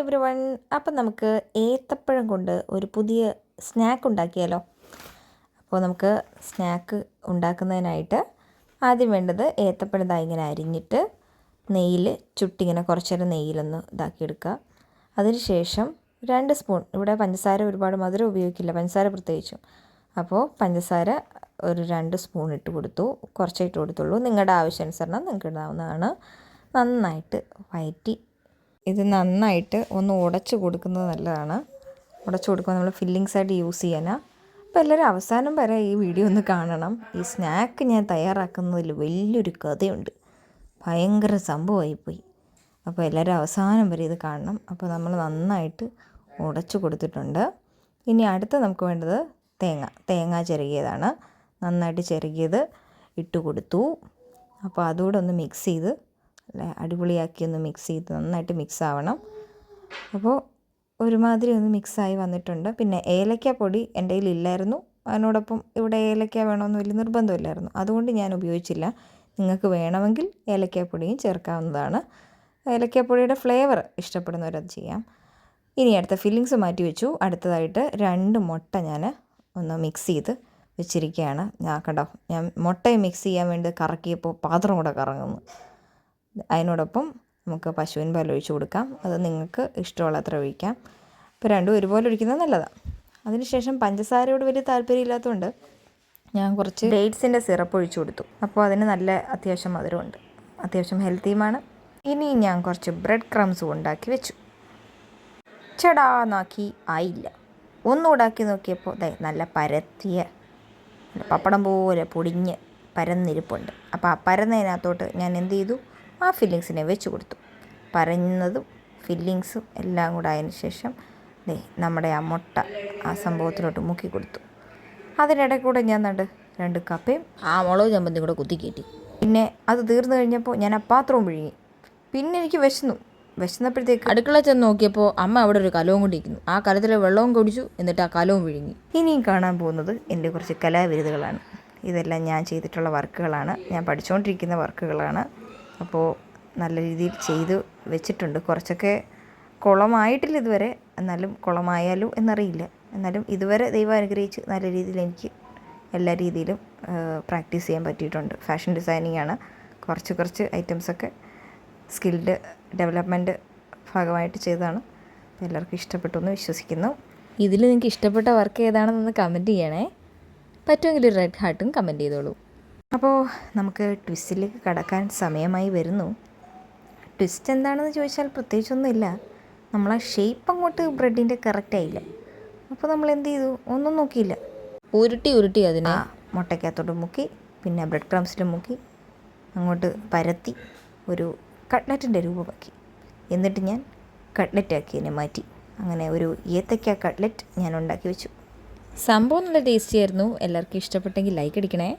Every one അപ്പം നമുക്ക് ഏത്തപ്പഴം കൊണ്ട് ഒരു പുതിയ സ്നാക്ക് ഉണ്ടാക്കിയാലോ? അപ്പോൾ നമുക്ക് സ്നാക്ക് ഉണ്ടാക്കുന്നതിനായിട്ട് ആദ്യം വേണ്ടത് ഏത്തപ്പഴം ദാ ഇങ്ങനെ അരിഞ്ഞിട്ട് നെയ്യിൽ ചുട്ടിങ്ങനെ കുറച്ച് നേരം നെയ്യിലൊന്ന് ഇതാക്കിയെടുക്കുക. അതിന് ശേഷം രണ്ട് സ്പൂൺ ഇവിടെ പഞ്ചസാര ഒരുപാട് മധുരം ഉപയോഗിക്കില്ല പഞ്ചസാര പ്രത്യേകിച്ചും. അപ്പോൾ പഞ്ചസാര ഒരു രണ്ട് സ്പൂൺ ഇട്ട് കൊടുത്തു കുറച്ചേ ഇട്ട് കൊടുത്തുള്ളൂ. നിങ്ങളുടെ ആവശ്യാനുസരണം നിങ്ങൾക്ക് ഇടാവുന്നതാണ് നന്നായിട്ട് വയറ്റി ഇത് നന്നായിട്ട് ഒന്ന് ഉടച്ചു കൊടുക്കുന്നത് നല്ലതാണ്. ഉടച്ചു കൊടുക്കുമ്പോൾ നമ്മൾ ഫില്ലിങ്സ് ആയിട്ട് യൂസ് ചെയ്യാനാണ് അപ്പോൾ എല്ലാവരും അവസാനം വരെ ഈ വീഡിയോ ഒന്ന് കാണണം. ഈ സ്നാക്ക് ഞാൻ തയ്യാറാക്കുന്നതിൽ വലിയൊരു കഥയുണ്ട്. ഭയങ്കര സംഭവമായിപ്പോയി. അപ്പോൾ എല്ലാവരും അവസാനം വരെ ഇത് കാണണം. അപ്പോൾ നമ്മൾ നന്നായിട്ട് ഉടച്ചു കൊടുത്തിട്ടുണ്ട്. ഇനി അടുത്ത നമുക്ക് വേണ്ടത് തേങ്ങ. തേങ്ങ ചിരകിയതാണ് നന്നായിട്ട് ചിരകിയത് ഇട്ട് കൊടുത്തു. അപ്പോൾ അതുകൂടെ ഒന്ന് മിക്സ് ചെയ്ത് നല്ല അടിപൊളിയാക്കി ഒന്ന് മിക്സ് ചെയ്ത് നന്നായിട്ട് മിക്സ് ആവണം. അപ്പോൾ ഒരുമാതിരി ഒന്ന് മിക്സായി വന്നിട്ടുണ്ട്. പിന്നെ ഏലക്ക പൊടി എന്റെ കയ്യിൽ ഇല്ലായിരുന്നു അതിനോടൊപ്പം ഇവിടെ ഏലക്ക വേണമെന്ന് വലിയ നിർബന്ധമില്ലായിരുന്നു. അതുകൊണ്ട് ഞാൻ ഉപയോഗിച്ചില്ല. നിങ്ങൾക്ക് വേണമെങ്കിൽ ഏലക്കാപ്പൊടിയും ചേർക്കാവുന്നതാണ്. ഏലക്കാപ്പൊടിയുടെ ഫ്ലേവർ ഇഷ്ടപ്പെടുന്നവരത് ചെയ്യാം. ഇനി അടുത്ത ഫില്ലിങ്സ് മാറ്റി വെച്ചു. അടുത്തതായിട്ട് രണ്ട് മുട്ട ഞാൻ ഒന്ന് മിക്സ് ചെയ്ത് വെച്ചിരിക്കുകയാണ്. ഞാൻ കണ്ടോ? ഞാൻ മുട്ടയെ മിക്സ് ചെയ്യാൻ വേണ്ടി കറക്കിയപ്പോൾ പാത്രം കൂടെ കറങ്ങുന്നു. അതിനോടൊപ്പം നമുക്ക് പശുവിൻ പാൽ ഒഴിച്ച് കൊടുക്കാം. അത് നിങ്ങൾക്ക് ഇഷ്ടമുള്ള അത്ര ഒഴിക്കാം. അപ്പോൾ രണ്ടും ഒരുപോലെ ഒഴിക്കുന്നത് നല്ലതാണ് അതിനുശേഷം പഞ്ചസാരയോട് വലിയ താല്പര്യമില്ലാത്തതുകൊണ്ട് ഞാൻ കുറച്ച് ഡേറ്റ്സിന്റെ സിറപ്പ് ഒഴിച്ചു കൊടുത്തു. അപ്പോൾ അതിന് നല്ല അത്യാവശ്യം മധുരമുണ്ട്. അത്യാവശ്യം ഹെൽത്തിയുമാണ്. ഇനി ഞാൻ കുറച്ച് ബ്രെഡ് ക്രംസും ഉണ്ടാക്കി വെച്ചു. ചടാന്നാക്കി ആയില്ല ഒന്നും ഉണ്ടാക്കി നോക്കിയപ്പോൾ ദേ നല്ല പരത്തിയ പപ്പടം പോലെ പൊടിഞ്ഞ് പരന്നിരിപ്പുണ്ട്. അപ്പോൾ ആ പരന്നതിനകത്തോട്ട് ഞാൻ എന്ത് ചെയ്തു? ആ ഫില്ലിങ്സിനെ വെച്ച് കൊടുത്തു. പറയുന്നതും ഫില്ലിങ്സും എല്ലാം കൂടെ ആയതിനു ശേഷം ദേ നമ്മുടെ ആ മുട്ട ആ സംഭവത്തിലോട്ട് മുക്കി കൊടുത്തു. അതിനിടെ കൂടെ ഞാൻ നണ്ട് രണ്ട് കപ്പയും ആ മുളക് ചമ്മന്തി കൂടെ കുത്തി കയറ്റി. പിന്നെ അത് തീർന്നു കഴിഞ്ഞപ്പോൾ ഞാൻ ആ പാത്രവും വിഴുങ്ങി പിന്നെ എനിക്ക് വിശന്നു. വിശന്നപ്പോഴത്തേക്ക് അടുക്കള ചെന്ന് നോക്കിയപ്പോൾ അമ്മ അവിടെ ഒരു കലവും കൊണ്ടിരിക്കുന്നു. ആ കലത്തിലെ വെള്ളവും കുടിച്ചു എന്നിട്ട് ആ കലവും വിഴുങ്ങി. ഇനിയും കാണാൻ പോകുന്നത് എന്റെ കുറച്ച് കലാവിരുതുകളാണ് ഇതെല്ലാം ഞാൻ ചെയ്തിട്ടുള്ള വർക്കുകളാണ്. ഞാൻ പഠിച്ചുകൊണ്ടിരിക്കുന്ന വർക്കുകളാണ്. അപ്പോൾ നല്ല രീതിയിൽ ചെയ്ത് വെച്ചിട്ടുണ്ട്. കുറച്ചൊക്കെ കുളമായിട്ടില്ല ഇതുവരെ. എന്നാലും കുളമായാലും എന്നറിയില്ല. എന്നാലും ഇതുവരെ ദൈവം അനുഗ്രഹിച്ച് നല്ല രീതിയിൽ എനിക്ക് എല്ലാ രീതിയിലും പ്രാക്ടീസ് ചെയ്യാൻ പറ്റിയിട്ടുണ്ട്. ഫാഷൻ ഡിസൈനിങ് ആണ്. കുറച്ച് കുറച്ച് ഐറ്റംസൊക്കെ സ്കിൽഡ് ഡെവലപ്മെന്റ് ഭാഗമായിട്ട് ചെയ്തതാണ്. എല്ലാവർക്കും ഇഷ്ടപ്പെട്ടു എന്ന് വിശ്വസിക്കുന്നു. ഇതിൽ നിങ്ങൾക്ക് ഇഷ്ടപ്പെട്ട വർക്ക് ഏതാണെന്നൊന്ന് കമന്റ് ചെയ്യണേ. പറ്റുമെങ്കിൽ ഒരു റെഡ് ഹാർട്ടും കമന്റ് ചെയ്തോളൂ. അപ്പോൾ നമുക്ക് ട്വിസ്റ്റിലേക്ക് കടക്കാൻ സമയമായി വരുന്നു. ട്വിസ്റ്റ് എന്താണെന്ന് ചോദിച്ചാൽ പ്രത്യേകിച്ചൊന്നുമില്ല. നമ്മൾ ആ ഷേപ്പ് അങ്ങോട്ട് ബ്രെഡിന്റെ കറക്റ്റ് ആയില്ല. അപ്പോൾ നമ്മൾ എന്ത് ചെയ്തു? ഒന്നും നോക്കിയില്ല. ഉരുട്ടി ഉരുട്ടി അതിനെ. ആ മുട്ടയ്ക്കകത്തോട്ട് മുക്കി പിന്നെ ബ്രെഡ് ക്രംസിലും മുക്കി അങ്ങോട്ട് പരത്തി ഒരു കട്ട്ലറ്റിന്റെ രൂപമാക്കി. എന്നിട്ട് ഞാൻ കട്ട്ലറ്റാക്കി അതിനെ മാറ്റി. അങ്ങനെ ഒരു ഏത്തക്ക കട്ട്ലറ്റ് ഞാൻ ഉണ്ടാക്കി വെച്ചു. സംഭവം നല്ല ടേസ്റ്റി ആയിരുന്നു. എല്ലാവർക്കും ഇഷ്ടപ്പെട്ടെങ്കിൽ ലൈക്ക് അടിക്കണേ.